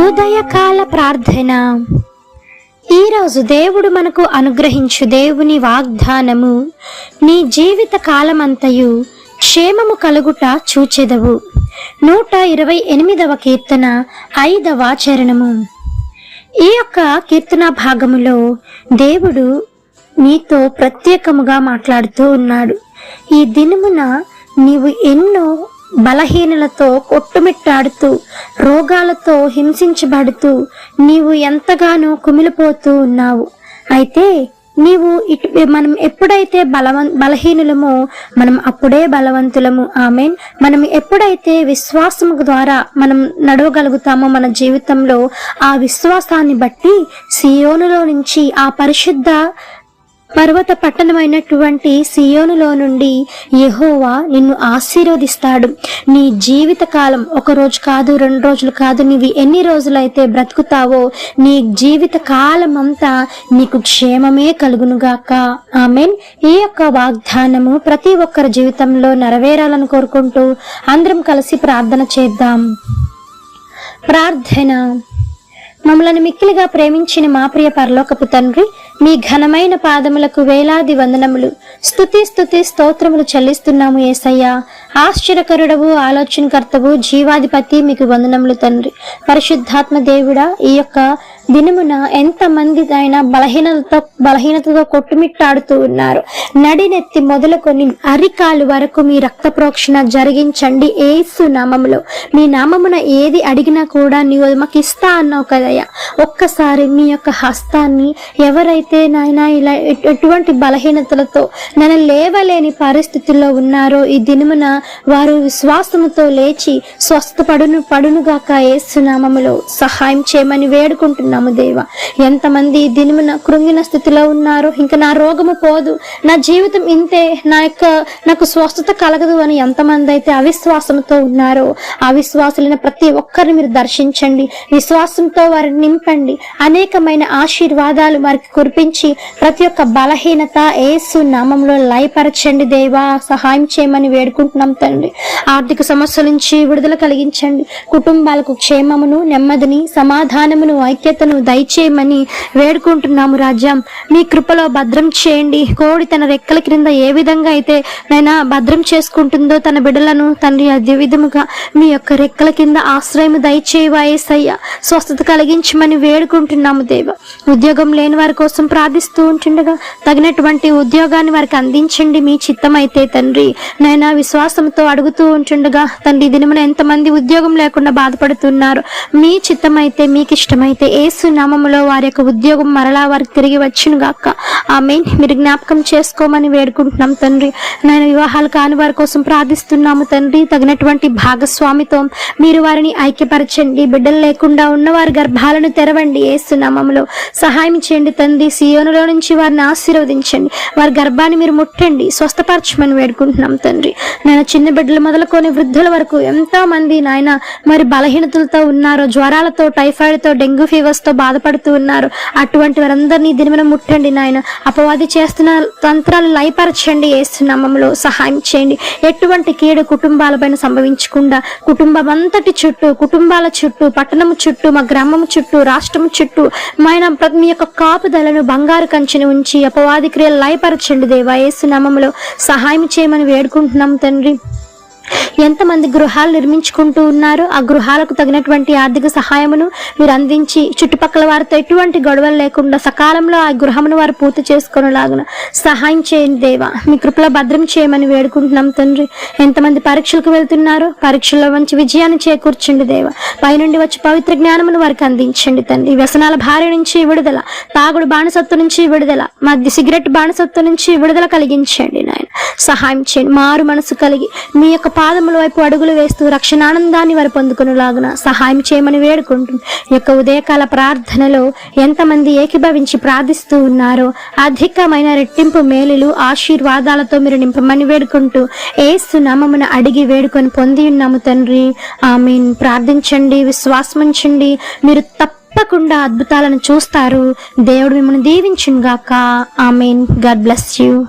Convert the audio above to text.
ఉదయకాల ప్రార్థన. ఈరోజు దేవుడు మనకు అనుగ్రహించు దేవుని వాగ్దానము నీ జీవిత కాలమంతయు క్షేమము కలుగుట చూచెదవు. నూట ఇరవై ఎనిమిదవ కీర్తన ఐదవ చరణము. ఈ యొక్క కీర్తన భాగములో దేవుడు నీతో ప్రత్యేకముగా మాట్లాడుతూ ఉన్నాడు. ఈ దినమున నీవు ఎన్నో బలహీనలతో కొట్టుమిట్టాడుతూ రోగాలతో హింసించబడుతూ నీవు ఎంతగానో కుమిలిపోతూ ఉన్నావు. అయితే నీవు ఇటు మనం ఎప్పుడైతే బలవం బలహీనులమో మనం అప్పుడే బలవంతులము. ఆమెన్. మనం ఎప్పుడైతే విశ్వాసము ద్వారా మనం నడవగలుగుతామో మన జీవితంలో ఆ విశ్వాసాన్ని బట్టి సియోనులో నుంచి ఆ పరిశుద్ధ పర్వత పట్టణమైనటువంటి సియోనులో నుండి యహోవా నిన్ను ఆశీర్వదిస్తాడు. నీ జీవిత కాలం ఒక రోజు కాదు రెండు రోజులు కాదు నీవి ఎన్ని రోజులైతే బ్రతుకుతావో నీ జీవిత కాలం అంతా నీకు క్షేమమే కలుగునుగాక. ఆమెన్. ఈ యొక్క వాగ్దానము ప్రతి ఒక్కరి జీవితంలో నెరవేరాలని కోరుకుంటూ అందరం కలిసి ప్రార్థన చేద్దాం. ప్రార్థన. మమ్మలను మిక్కిలిగా ప్రేమించిన మా ప్రియ పరలోకపు తండ్రి మీ ఘనమైన పాదములకు వేలాది వందనములు. స్తుతి స్థుతి స్తోత్రములు చెల్లిస్తున్నాము ఏసయ్యా. ఆశ్చర్యకరుడవు ఆలోచనకర్తవు జీవాధిపతి మీకు వందనములు తండ్రి. పరిశుద్ధాత్మ దేవుడా ఈ యొక్క దినమున ఎంత మంది బలహీనతతో బలహీనతతో కొట్టుమిట్టాడుతూ ఉన్నారు. నడినెత్తి మొదలుకొని అరికాలు వరకు మీ రక్త ప్రోక్షణ జరిగించండి ఏసు నామములో. మీ నామమున ఏది అడిగినా కూడా నీవు మాకు ఇస్తా అన్నావు కదయ్యా. ఒక్కసారి మీ యొక్క హస్తాన్ని ఎవరైతే నాయన ఇలా ఎటువంటి బలహీనతలతో నన్ను లేవలేని పరిస్థితుల్లో ఉన్నారో ఈ దినమున వారు విశ్వాసముతో లేచి స్వస్థపడును పడునుగాక ఏసునామములో సహాయం చేయమని వేడుకుంటున్నాము దేవ. ఎంతమంది దినమున కృంగిన స్థితిలో ఉన్నారు ఇంకా నా రోగము పోదు. నా జీవితం ఇంతే. నా యొక్క నాకు స్వస్థత కలగదు అని ఎంతమంది అయితే అవిశ్వాసంతో ఉన్నారో అవిశ్వాసులైన ప్రతి ఒక్కరిని మీరు దర్శించండి. విశ్వాసంతో వారిని నింపండి. అనేకమైన ఆశీర్వాదాలు వారికి కురిపించి ప్రతి ఒక్క బలహీనత ఏసు నామంలో లయపరచండి దేవా. సహాయం చేయమని వేడుకుంటున్నాం తండ్రి. ఆర్థిక సమస్యల నుంచి విడుదల కలిగించండి. కుటుంబాలకు క్షేమమును నెమ్మదిని సమాధానమును ఐక్యతను దయచేయమని వేడుకుంటున్నాము రాజ్యం. మీ కృపలో భద్రం చేయండి. కోడి తన రెక్కల క్రింద ఏ విధంగా అయితే నైనా భద్రం చేసుకుంటుందో తన బిడ్డలను తండ్రి అదే విధముగా మీ యొక్క రెక్కల కింద ఆశ్రయం దయచేయవాయేసయ్య స్వస్థత కలిగించమని వేడుకుంటున్నాము దేవ. ఉద్యోగం లేని వారి కోసం ప్రార్థిస్తూ ఉంటుండగా తగినటువంటి ఉద్యోగాన్ని వారికి అందించండి మీ చిత్తం అయితే తండ్రి. నైనా విశ్వాసంతో అడుగుతూ ఉంటుండగా తండ్రి దినమున ఎంతమంది ఉద్యోగం లేకుండా బాధపడుతున్నారు. మీ చిత్తమైతే మీకు ఇష్టమైతే ఏ ఏసు నామములో వారి యొక్క ఉద్యోగం మరలా వారికి తిరిగి వచ్చును గాక ఆమె మీరు జ్ఞాపకం చేసుకోమని వేడుకుంటున్నాం తండ్రి. నేను వివాహాలు కాని వారి కోసం ప్రార్థిస్తున్నాము తండ్రి. తగినటువంటి భాగస్వామితో మీరు వారిని ఐక్యపరచండి. బిడ్డలు లేకుండా ఉన్న వారి గర్భాలను తెరవండి ఏసు నామములో సహాయం చేయండి తండ్రి. సియోనులో నుంచి వారిని ఆశీర్వదించండి. వారి గర్భాన్ని మీరు ముట్టండి. స్వస్థపరచమని వేడుకుంటున్నాం తండ్రి. నేను చిన్న బిడ్డలు మొదలుకొని వృద్ధుల వరకు ఎంతో మంది నాయన మరి బలహీనతలతో ఉన్నారు జ్వరాలతో టైఫాయిడ్తో డెంగ్యూ ఫీవర్స్ తో బాధపడుతూ ఉన్నారు. అటువంటి వారందరినీ దినమున ముట్టండి నాయన. అపవాది చేస్తున్న తంత్రాలు లయపరచండి ఏసునామంలో సహాయం చేయండి. ఎటువంటి కీడు కుటుంబాలపైన సంభవించకుండా కుటుంబం అంతటి చుట్టూ కుటుంబాల చుట్టూ పట్టణం చుట్టూ మా గ్రామం చుట్టూ రాష్ట్రం చుట్టూ మాయన మీ యొక్క కాపుదలను బంగారు కంచెని ఉంచి అపవాది క్రియలు లయపరచండి దేవా. ఏసునామంలో సహాయం చేయమని వేడుకుంటున్నాం తండ్రి. ఎంతమంది గృహాలు నిర్మించుకుంటూ ఉన్నారో ఆ గృహాలకు తగినటువంటి ఆర్థిక సహాయమును మీరు అందించి చుట్టుపక్కల వారితో ఎటువంటి గొడవలు లేకుండా సకాలంలో ఆ గృహమును వారు పూర్తి చేసుకునేలాగున సహాయం చేయండి దేవా. మీ కృపలో భద్రం చేయమని వేడుకుంటున్నాం తండ్రి. ఎంతమంది పరీక్షలకు వెళ్తున్నారో పరీక్షల్లో మంచి విజయాన్ని చేకూర్చండి దేవా. పైనుండి వచ్చి పవిత్ర జ్ఞానమును వారికి అందించండి తండ్రి. వ్యసనాల భార్య నుంచి విడుదల తాగుడు బాణసత్తు నుంచి విడుదల మధ్య సిగరెట్ బాణసత్తు నుంచి విడుదల కలిగించండి నాయన. సహాయం చేయండి మారు మనసు కలిగి మీ యొక్క పాదముల వైపు అడుగులు వేస్తూ రక్షణానందాన్ని వారు పొందుకునేలాగున సహాయం చేయమని వేడుకుంటుంది యొక్క ఉదయకాల ప్రార్థనలో ఎంతమంది ఏకీభవించి ప్రార్థిస్తూ ఉన్నారో అధికమైన రెట్టింపు మేలులు ఆశీర్వాదాలతో మీరు నింపమని వేడుకుంటూ ఏసు నామమున అడిగి వేడుకొని పొంది ఉన్నాము తండ్రి. మీన్ ప్రార్థించండి విశ్వాసముంచండి మీరు తప్పకుండా అద్భుతాలను చూస్తారు. దేవుడు మిమ్మల్ని దీవించుగాక I mean God bless you.